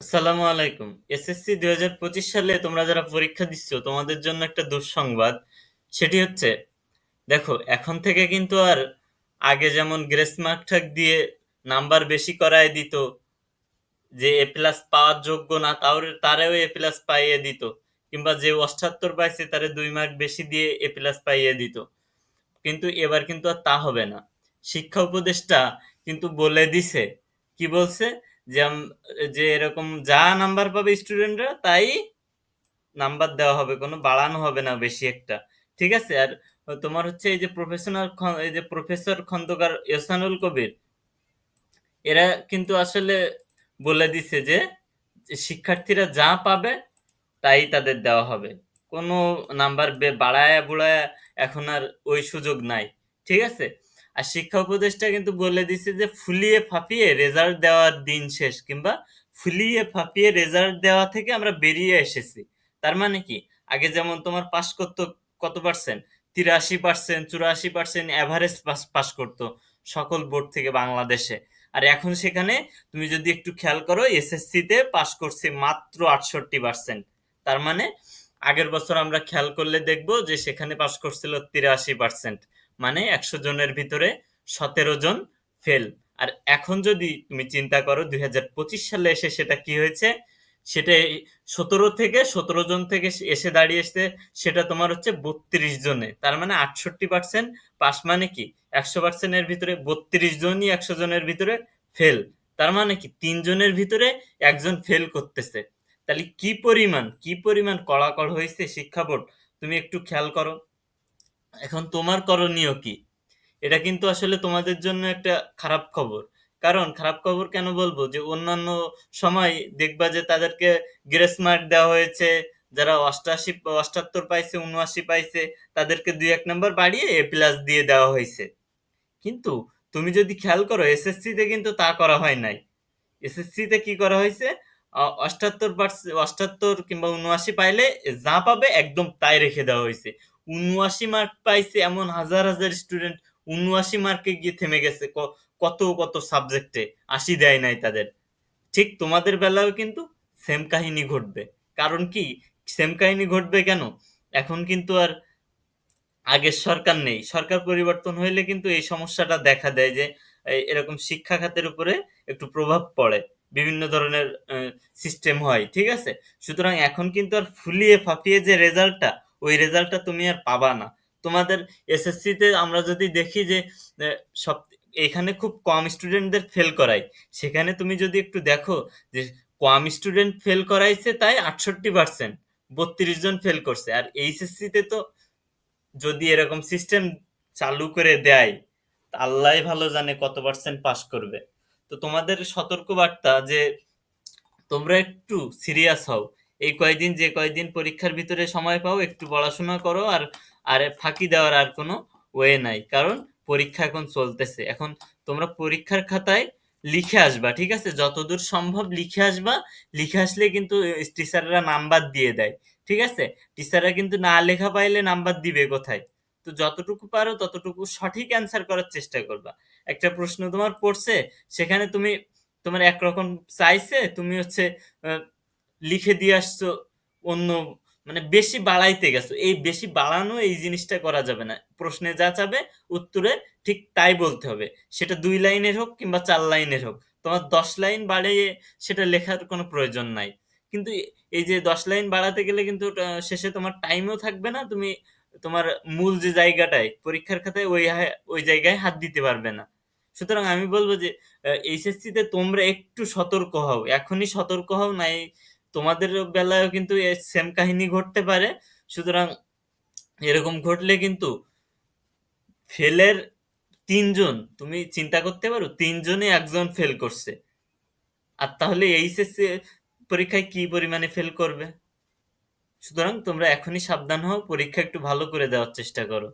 আসসালামু আলাইকুম। এসএসসি দুই হাজার পঁচিশ সালে তোমরা যারা পরীক্ষা দিচ্ছ, তোমাদের জন্য একটা দুঃসংবাদ। সেটি হচ্ছে, দেখো, এখন থেকে কিন্তু আর আগে যেমন গ্রেস মার্ক ঠাক দিয়ে নাম্বার বেশি করায় দিত, যে এ প্লাস পাওয়ার যোগ্য না, তাও তারেও এ প্লাস পাইয়ে দিত, কিংবা যে অষ্টাত্তর পাইছে তারে দুই মার্ক বেশি দিয়ে এ প্লাস পাইয়ে দিত। কিন্তু এবার কিন্তু আর তা হবে না। শিক্ষা উপদেষ্টা কিন্তু বলে দিছে, কি বলছে? যে এরকম যা নাম্বার পাবে স্টুডেন্টরা তাই নাম্বার দেওয়া হবে, কোনো বাড়ানো হবে না বেশি একটা। ঠিক আছে? আর তোমার হচ্ছে এই যে প্রফেশনাল এই যে প্রফেসর খন্দকার এহসানুল কবির, এরা কিন্তু আসলে বলে দিছে যে শিক্ষার্থীরা যা পাবে, তাই তাদের দেওয়া হবে। কোনো নাম্বার বাড়ায়া বুড়ায়া এখন আর ওই সুযোগ নাই। ঠিক আছে? আর শিক্ষা উপদেষ্টা কিন্তু বলে দিছে যে ফুলিয়ে ফাঁপিয়ে রেজাল্ট দেওয়ার দিন শেষ কিংবা ফুলিয়ে ফাঁপিয়ে রেজাল্ট দেওয়া থেকে আমরা বেরিয়ে এসেছি। তার মানে কি? আগে যেমন তোমার পাশ করতো কত পার্সেন্ট তিরাশি পার্সেন্ট চুরাশি পার্সেন্ট অ্যাভারেজ পাস পাস করতো সকল বোর্ড থেকে বাংলাদেশে। আর এখন সেখানে তুমি যদি একটু খেয়াল করো এসএসসিতে পাস করছে মাত্র আটষট্টি পার্সেন্ট তার মানে আগের বছর আমরা খেয়াল করলে দেখব যে সেখানে পাস করছিল তিরাশি পার্সেন্ট মানে একশো জনের ভিতরে সতেরো জন ফেল আর এখন যদি তুমি চিন্তা করো, দুই হাজার পঁচিশ সালে এসে সেটা কি হয়েছে? সেটা সতেরো থেকে, সতেরো জন থেকে এসে দাঁড়িয়েছে সেটা তোমার হচ্ছে বত্রিশ জনে। তার মানে আটষট্টি পার্সেন্ট পাস মানে কি? একশো পার্সেন্টের ভিতরে বত্রিশ জনই একশো জনের ভিতরে ফেল তার মানে কি? তিনজনের ভিতরে একজন ফেল করতেছে। তাহলে কি পরিমাণ কি পরিমাণ কড়াকড় হয়েছে শিক্ষা বোর্ড? তুমি একটু খেয়াল করো। এখন তোমার করণীয় কি? এটা কিন্তু আসলে তোমাদের জন্য একটা খারাপ খবর। কারণ খারাপ খবর কেন বলব? যে অন্যান্য সময় দেখবা যে তাদেরকে গ্রেস মার্ক দেওয়া হয়েছে, যারা অষ্টাশি, অষ্টাত্তর পাইছে উনআশি পাইছে, তাদেরকে দুই এক নম্বর বাড়িয়ে এ প্লাস দিয়ে দেওয়া হয়েছে। কিন্তু তুমি যদি খেয়াল করো এসএসসি তে কিন্তু তা করা হয় নাই। এসএসসি তে কি করা হয়েছে? অষ্টাত্তর পার্সেন্ট অষ্টাত্তর কিংবা উনআশি পাইলে যা পাবে একদম তাই রেখে দেওয়া হয়েছে। উনআশি মার্ক পাইছে এমন হাজার হাজার স্টুডেন্ট উনআশি মার্কে গিয়ে থেমে গেছে কত কত সাবজেক্টে আশি দেয় নাই তাদের। ঠিক তোমাদের বেলাও কিন্তু সেম কাহিনী ঘটবে। কারণ কি? সেম কাহিনী ঘটবে কেন? এখন কিন্তু আর আগের সরকার নেই। সরকার পরিবর্তন হইলে কিন্তু এই সমস্যাটা দেখা দেয় যে এরকম শিক্ষা খাতের উপরে একটু প্রভাব পড়ে। বিভিন্ন ধরনের সিস্টেম হয়। ঠিক আছে? সুতরাং এখন কিন্তু আর ফুলিয়ে ফাঁপিয়ে যে রেজাল্টটা ওই রেজাল্টটা তুমি আর পাবা না। তোমাদের এসএসসিতে আমরা যদি দেখি যে সব, এখানে খুব কম স্টুডেন্টদের ফেল করাই সেখানে তুমি যদি একটু দেখো যে, কম স্টুডেন্ট ফেল করাইছে তাই আটষট্টি পার্সেন্ট বত্রিশ জন ফেল করছে। আর এইচএসসিতে তো যদি এরকম সিস্টেম চালু করে দেয় আল্লাহ ভালো জানে কত পার্সেন্ট পাস করবে। তো তোমাদের সতর্ক বার্তা যে, তোমরা একটু সিরিয়াস হও। এই কয়দিন যে কয়দিন পরীক্ষার ভিতরে সময় পাও, একটু পড়াশোনা করো আর আর ফাঁকি দেওয়ার আর কোনো ওয়ে নাই। কারণ পরীক্ষা এখন চলতেছে। এখন তোমরা পরীক্ষার খাতায় লিখে আসবা, ঠিক আছে? যতদূর সম্ভব লিখে আসবা। লিখে আসলে কিন্তু টিচাররা নাম্বার দিয়ে দেয়, ঠিক আছে? টিচাররা কিন্তু না লেখা পাইলে নাম্বার দিবে কোথায়? তো যতটুকু পারো ততটুকু সঠিক অ্যান্সার করার চেষ্টা করবা। একটা প্রশ্ন তোমার পড়ছে, সেখানে তুমি তোমার একরকম চাইছে, তুমি হচ্ছে লিখে দিয়ে আসছো, অন্য মানে বেশি বাড়াইতে গেছো। এই বেশি বাড়ানো এই জিনিসটা করা যাবে না। প্রশ্নে যা চাবে, উত্তরে ঠিক তাই বলতে হবে। সেটা দুই লাইনের হোক কিংবা চার লাইনের হোক। তোমার দশ লাইন বাড়িয়ে সেটা লেখার কোনো প্রয়োজন নাই। কিন্তু এই যে দশ লাইন বাড়াতে গেলে কিন্তু শেষে তোমার টাইমও থাকবে না। তুমি তোমার মূল যে জায়গাটায়, পরীক্ষার খাতায় ওই ওই জায়গায় হাত দিতে পারবে না। সুতরাং আমি বলব যে এইচএসসিতে তোমরা একটু সতর্ক হও। এখনই সতর্ক হও, নাই তোমাদের বেলায়ও কিন্তু সেম কাহিনী ঘটতে পারে। সুতরাং এরকম ঘটলে কিন্তু ফেলের তিনজন, তুমি চিন্তা করতে পারো তিনজনে একজন ফেল করছে। আর তাহলে এইচএসসি পরীক্ষায় কি পরিমাণে ফেল করবে? সুতরাং তোমরা এখনই সাবধান হও, পরীক্ষা একটু ভালো করে দেওয়ার চেষ্টা করো।